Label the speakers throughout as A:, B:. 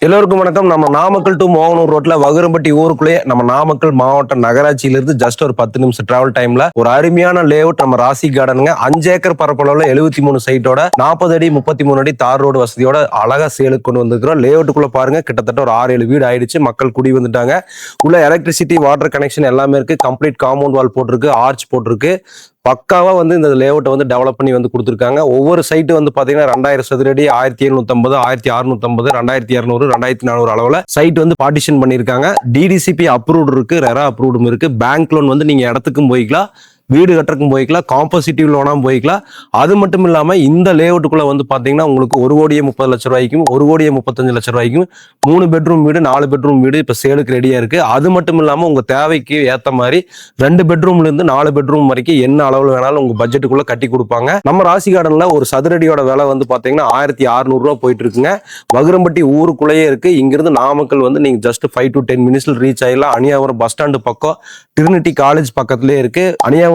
A: எல்லோருக்கும் வணக்கம். நம்ம நாமக்கல் டு மோகனூர் ரோட்ல வகுரம்பட்டி ஊருக்குள்ளேயே நம்ம நாமக்கல் மாவட்ட நகராட்சியிலிருந்து ஜஸ்ட் ஒரு பத்து நிமிஷம் டிராவல் டைம்ல ஒரு அருமையான லேஅவுட் நம்ம ராசி கார்டனுங்க அஞ்சு ஏக்கர் பரப்பளவுல எழுபத்தி மூணு சைட்டோட நாற்பது அடி முப்பத்தி மூணு அடி தார் ரோடு வசதியோட அழகா சேலுக்கு கொண்டு வந்திருக்கிறோம். லேஅவுட்டுக்குள்ள பாருங்க. கிட்டத்தட்ட ஒரு ஆறு ஏழு வீடு ஆயிடுச்சு. மக்கள் குடி வந்துட்டாங்க. உள்ள எலக்ட்ரிசிட்டி வாட்டர் கனெக்ஷன் எல்லாமே இருக்கு. கம்ப்ளீட் காம்பவுண்ட் வால் போட்டிருக்கு. ஆர்ச் போட்டிருக்கு. பக்காவாக வந்து இந்த லேஅவுட்டை வந்து டெவலப் பண்ணி வந்து கொடுத்துருக்காங்க. ஒவ்வொரு சைட்டு வந்து பார்த்தீங்கன்னா ரெண்டாயிரம் சதுரடி ஆயிரத்தி எழுநூத்தம்பது ஆயிரத்தி அறுநூத்தம்பது ரெண்டாயிரத்தி இரநூறு ரெண்டாயிரத்தி நானூறு அளவில் சைட் வந்து பார்ட்டிஷன் பண்ணியிருக்காங்க. டிடிசிபி அப்ரூவ்டு இருக்குது ரெரா அப்ரூவ்டும் இருக்குது பேங்க் லோன் வந்து நீங்கள் இடத்துக்கும் போய்க்கலாம். வீடு கட்டுறக்கும் போய்க்கலாம் காம்போசிட்டிவ் லோனாக போய்க்கலாம். அது மட்டும் இல்லாமல் இந்த லேஅவுட்டுக்குள்ள வந்து பார்த்தீங்கன்னா உங்களுக்கு ஒரு கோடியே முப்பது லட்ச ரூபாய்க்கும் ஒரு கோடியே முப்பத்தஞ்சு லட்ச ரூபாய்க்கும் மூணு பெட்ரூம் வீடு நாலு பெட்ரூம் வீடு இப்போ சேலுக்கு ரெடியாக இருக்குது அது மட்டும் இல்லாமல் உங்கள் தேவைக்கு ஏற்ற மாதிரி ரெண்டு பெட்ரூம்லேருந்து நாலு பெட்ரூம் வரைக்கும் என்ன அளவில் வேணாலும் உங்கள் பட்ஜெட்டுக்குள்ளே கட்டி கொடுப்பாங்க. நம்ம ராசி கார்டனில் ஒரு சதுரடியோட விலை வந்து பார்த்தீங்கன்னா ஆயிரத்தி அறுநூறுவா போயிட்டு இருக்குங்க. வகுரம்பட்டி ஊருக்குள்ளேயே இருக்குது இங்கிருந்து நாமக்கல் வந்து நீங்கள் ஜஸ்ட் ஃபைவ் டு டென் மினிட்ஸில் ரீச் ஆகிடலாம் அணியாவரம் பஸ் ஸ்டாண்டு பக்கம் டிரினிட்டி காலேஜ் பக்கத்துலேயே இருக்கு.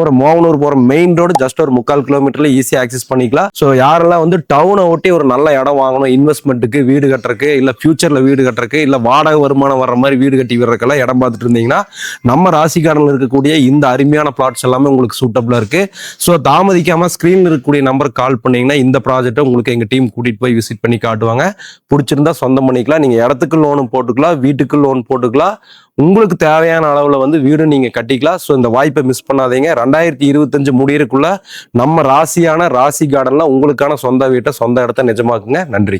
A: அணியாபுரம் மோகனூர் போற மெயின் ரோடு ஜஸ்ட் ஒரு முக்கால் கிலோமீட்டர்ல ஈஸியா ஆக்சஸ் பண்ணிக்கலாம். ஸோ யாரெல்லாம் வந்து டவுனை ஒட்டி ஒரு நல்ல இடம் வாங்கணும் இன்வெஸ்ட்மெண்ட்டுக்கு வீடு கட்டுறதுக்கு இல்ல ஃபியூச்சர்ல வீடு கட்டுறக்கு இல்ல வாடகை வருமானம் வர்ற மாதிரி வீடு கட்டி விடுறதுக்கெல்லாம் இடம் பார்த்துட்டு இருந்தீங்கன்னா நம்ம ராசிக்காரனில் இருக்கக்கூடிய இந்த அருமையான பிளாட்ஸ் எல்லாமே உங்களுக்கு சூட்டபிளா இருக்கு. ஸோ தாமதிக்காம ஸ்க்ரீனில் இருக்கக்கூடிய நம்பருக்கு கால் பண்ணீங்கன்னா இந்த ப்ராஜெக்ட்டை உங்களுக்கு எங்க டீம் கூட்டிட்டு போய் விசிட் பண்ணி காட்டுவாங்க. பிடிச்சிருந்தா சொந்தம் பண்ணிக்கலாம். நீங்க இடத்துக்கு லோனும் போட்டுக்கலாம் வீட்டுக்கு லோன் போட்டுக்கலாம். உங்களுக்கு தேவையான அளவில் வந்து வீடு நீங்கள் கட்டிக்கலாம். ஸோ இந்த வாய்ப்பை மிஸ் பண்ணாதீங்க. ரெண்டாயிரத்தி இருபத்தஞ்சு முடியறதுக்குள்ள நம்ம ராசியான ராசி கார்டனில் உங்களுக்கான சொந்த வீட்டை சொந்த இடத்த நிஜமாக்குங்க. நன்றி.